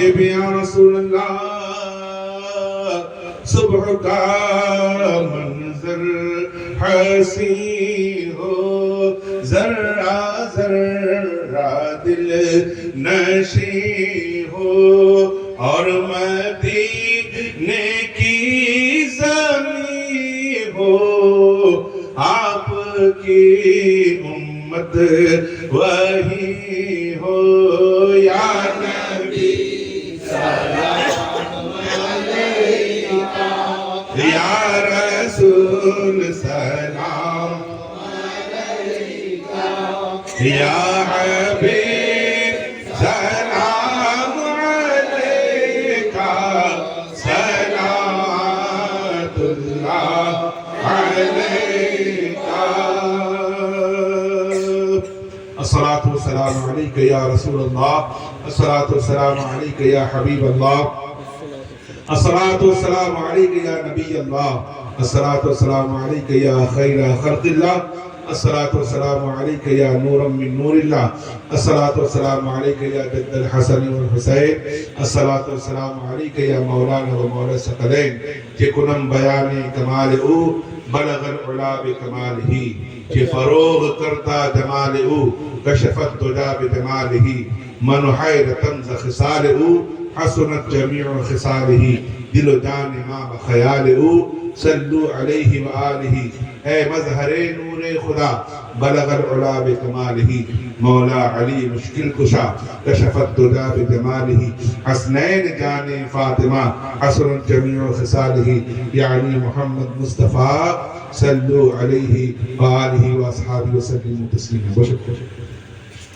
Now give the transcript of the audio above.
صاحب یا رسول اللہ صبح کا منظر حسی ہو ذرا ذرا دل نشی ہو اور مدینے کی زمین ہو، آپ کی امت وہی رسول سلام. یا حبیب، سلام علیکہ، صلوات اللہ علیکہ. الصلاة والسلام عليك يا رسول الله الصلاة والسلام عليك يا حبيب الله الصلاة والسلام عليك يا نبي الله. الصلاة والسلام عليك يا خير خلق الله. الصلاة والسلام عليك يا نورا من نور الله. الصلاة والسلام عليك يا جد الحسن والحسين. الصلاة والسلام عليك يا مولانا ومولا الثقلين. تكنم بيان كمال او، بلغ العلا بكماله کہ فروغ کرتا جمال او کشفت دجا بجماله. من حیرتن ز خصال او حسنت جميع خصاله دل و جان ما بخیال أو. صلو علیہ وآلہ اے مظہر نور خدا بلغ العلا بکمالہ مولا علی مشکل کشا کشفت دجا بجمالہ حسنین جان فاطمہ حسن جمیع خصالہ یعنی محمد مصطفیٰ صلو علیہ وآلہ وآصحابہ وسلم تسلیما. بشکر